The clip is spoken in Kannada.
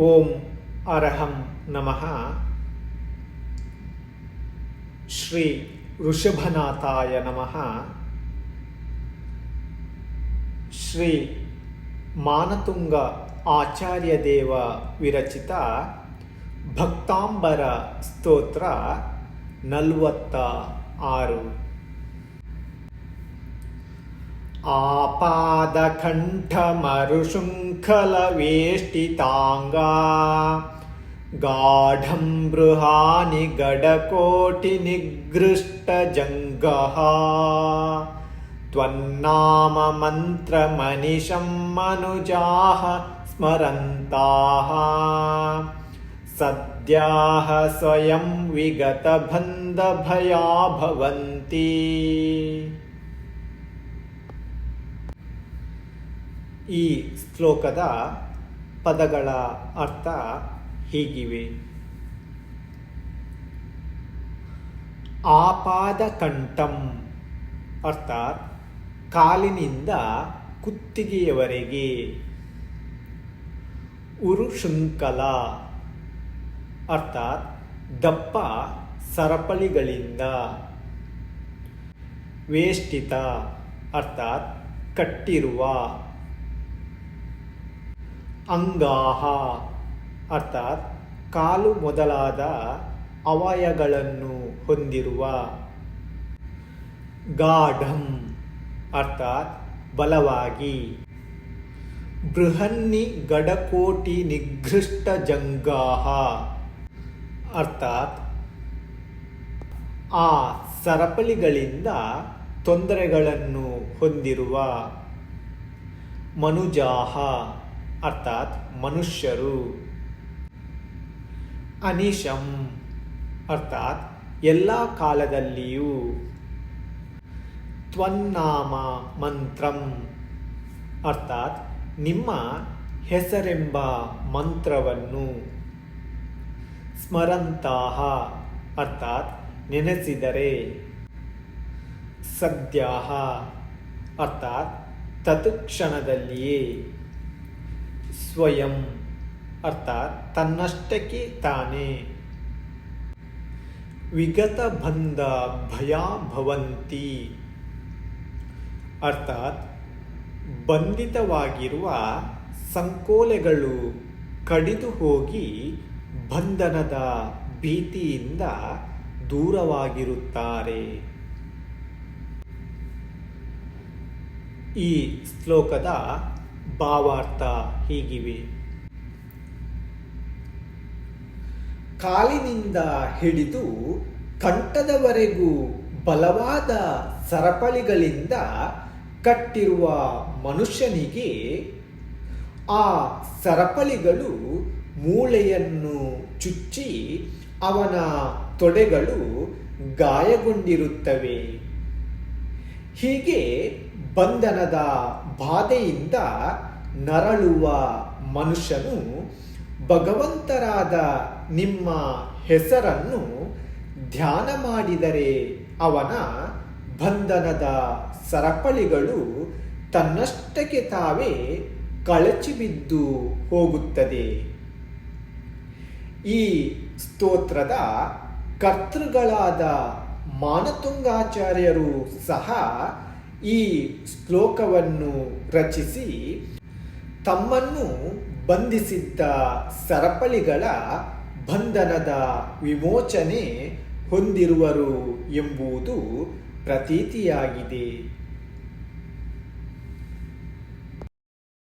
ಓಂ ಅರಹಂ ನಮಃ ಶ್ರೀ ಋಷಭನಾಥಾಯ ನಮಃ ಶ್ರೀ ಮಾನತುಂಗ ಆಚಾರ್ಯ ದೇವ ವಿರಚಿತ ಭಕ್ತಾಂಬರ ಸ್ತೋತ್ರ ನಲವತ್ತ ಆರು आपादकण्ठमरुशृङ्खलवेष्टिताङ्गा गाढं बृहानि गडकोटिनिगृष्टजङ्गः त्वन्नाममन्त्रमनिशं मनुजाः स्मरन्ताः सद्याः स्वयं विगतबन्धभया भवन्ति ಈ ಶ್ಲೋಕದ ಪದಗಳ ಅರ್ಥ ಹೀಗಿವೆ. ಆಪಾದ ಕಂಠಂ ಅರ್ಥಾತ್ ಕಾಲಿನಿಂದ ಕುತ್ತಿಗೆಯವರೆಗೆ. ಉರುಶೃಂಖಲ ಅರ್ಥಾತ್ ದಪ್ಪ ಸರಪಳಿಗಳಿಂದ. ವೇಷ್ಟಿತ ಅರ್ಥಾತ್ ಕಟ್ಟಿರುವ ಅಂಗಾಹ ಅರ್ಥಾತ್ ಕಾಲು ಮೊದಲಾದ ಅವಯಗಳನ್ನು ಹೊಂದಿರುವ ಗಾಢಂ ಅರ್ಥಾತ್ ಬಲವಾಗಿ. ಬೃಹನ್ನಿ ಗಡಕೋಟಿ ನಿಘೃಷ್ಟ ಜಂಗಾಹ ಅರ್ಥಾತ್ ಆ ಸರಪಳಿಗಳಿಂದ ತೊಂದರೆಗಳನ್ನು ಹೊಂದಿರುವ ಮನುಜಾಹ ಅರ್ಥಾತ್ ಮನುಷ್ಯರು. ಅನಿಶಂ, ಅರ್ಥಾತ್ ಎಲ್ಲ ಕಾಲದಲ್ಲಿಯೂ. ತ್ವನ್ನಾಮ ಮಂತ್ರಂ, ಅರ್ಥಾತ್ ನಿಮ್ಮ ಹೆಸರೆಂಬ ಮಂತ್ರವನ್ನು. ಸ್ಮರಂತಹ, ಅರ್ಥಾತ್ ನೆನೆಸಿದರೆ. ಸದ್ಯ ಅರ್ಥಾತ್ ತತ್ಕ್ಷಣದಲ್ಲಿಯೇ. ಸ್ವಯಂ ಅರ್ಥಾತ್ ತನ್ನಷ್ಟಕ್ಕೆ ತಾನೇ. ವಿಗತ ಬಂಧ ಭಯ ಭವಂತಿ. ಅರ್ಥಾತ್ ಬಂಧಿತವಾಗಿರುವ ಸಂಕೋಲೆಗಳು ಕಡಿದು ಹೋಗಿ ಬಂಧನದ ಭೀತಿಯಿಂದ ದೂರವಾಗಿರುತ್ತಾರೆ. ಈ ಶ್ಲೋಕದ ಭಾವಾರ್ಥ ಹೀಗಿವೆ. ಕಾಲಿನಿಂದ ಹಿಡಿದು ಕಂಠದವರೆಗೂ ಬಲವಾದ ಸರಪಳಿಗಳಿಂದ ಕಟ್ಟಿರುವ ಮನುಷ್ಯನಿಗೆ ಆ ಸರಪಳಿಗಳು ಮೂಳೆಯನ್ನು ಚುಚ್ಚಿ ಅವನ ತೊಡೆಗಳು ಗಾಯಗೊಂಡಿರುತ್ತವೆ. ಹೀಗೆ ಬಂಧನದ ಬಾಧೆಯಿಂದ ನರಳುವ ಮನುಷ್ಯನು ಭಗವಂತರಾದ ನಿಮ್ಮ ಹೆಸರನ್ನು ಧ್ಯಾನ ಮಾಡಿದರೆ ಅವನ ಬಂಧನದ ಸರಪಳಿಗಳು ತನ್ನಷ್ಟಕ್ಕೆ ತಾವೇ ಕಳಚಿಬಿದ್ದು ಹೋಗುತ್ತದೆ. ಈ ಸ್ತೋತ್ರದ ಕರ್ತೃಗಳಾದ ಮಾನತುಂಗಾಚಾರ್ಯರು ಸಹ ಈ ಶ್ಲೋಕವನ್ನು ರಚಿಸಿ ತಮ್ಮನ್ನು ಬಂಧಿಸಿದ್ದ ಸರಪಳಿಗಳ ಬಂಧನದ ವಿಮೋಚನೆ ಹೊಂದಿರುವರು ಎಂಬುದು ಪ್ರತೀತಿಯಾಗಿದೆ.